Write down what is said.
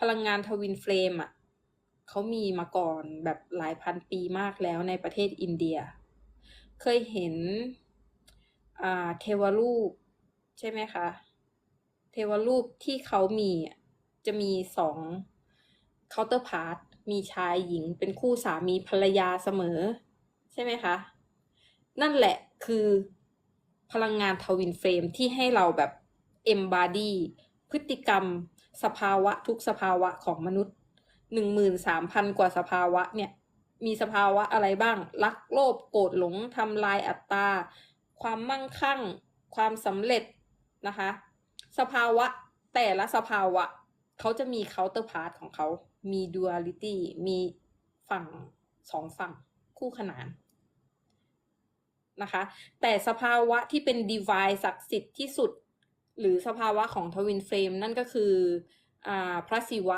พลังงานทวินเฟลมอะเขามีมาก่อนแบบหลายพันปีมากแล้วในประเทศอินเดีย เคยเห็นเทวรูป ใช่ไหมคะ เทวรูปที่เขามีจะมีสอง counterpart มีชายหญิงเป็นคู่สามีภรรยาเสมอ ใช่ไหมคะ นั่นแหละคือพลังงานทวินเฟรมที่ให้เราแบบ embody พฤติกรรม สภาวะทุกสภาวะของมนุษย์หนึ่งหมื่นสามพันกว่าสภาวะเนี่ย มีสภาวะอะไรบ้าง รักโลภโกรธหลงทำลายอัตตา ความมั่งคั่ง ความสำเร็จนะคะ สภาวะแต่ละสภาวะเขาจะมี counterpart ของเขา มี duality มีฝั่งสองฝั่งคู่ขนานนะคะ แต่สภาวะที่เป็น divine ศักดิ์สิทธิ์ที่สุด หรือสภาวะของทวินเฟรมนั่นก็คืออพระศิวะ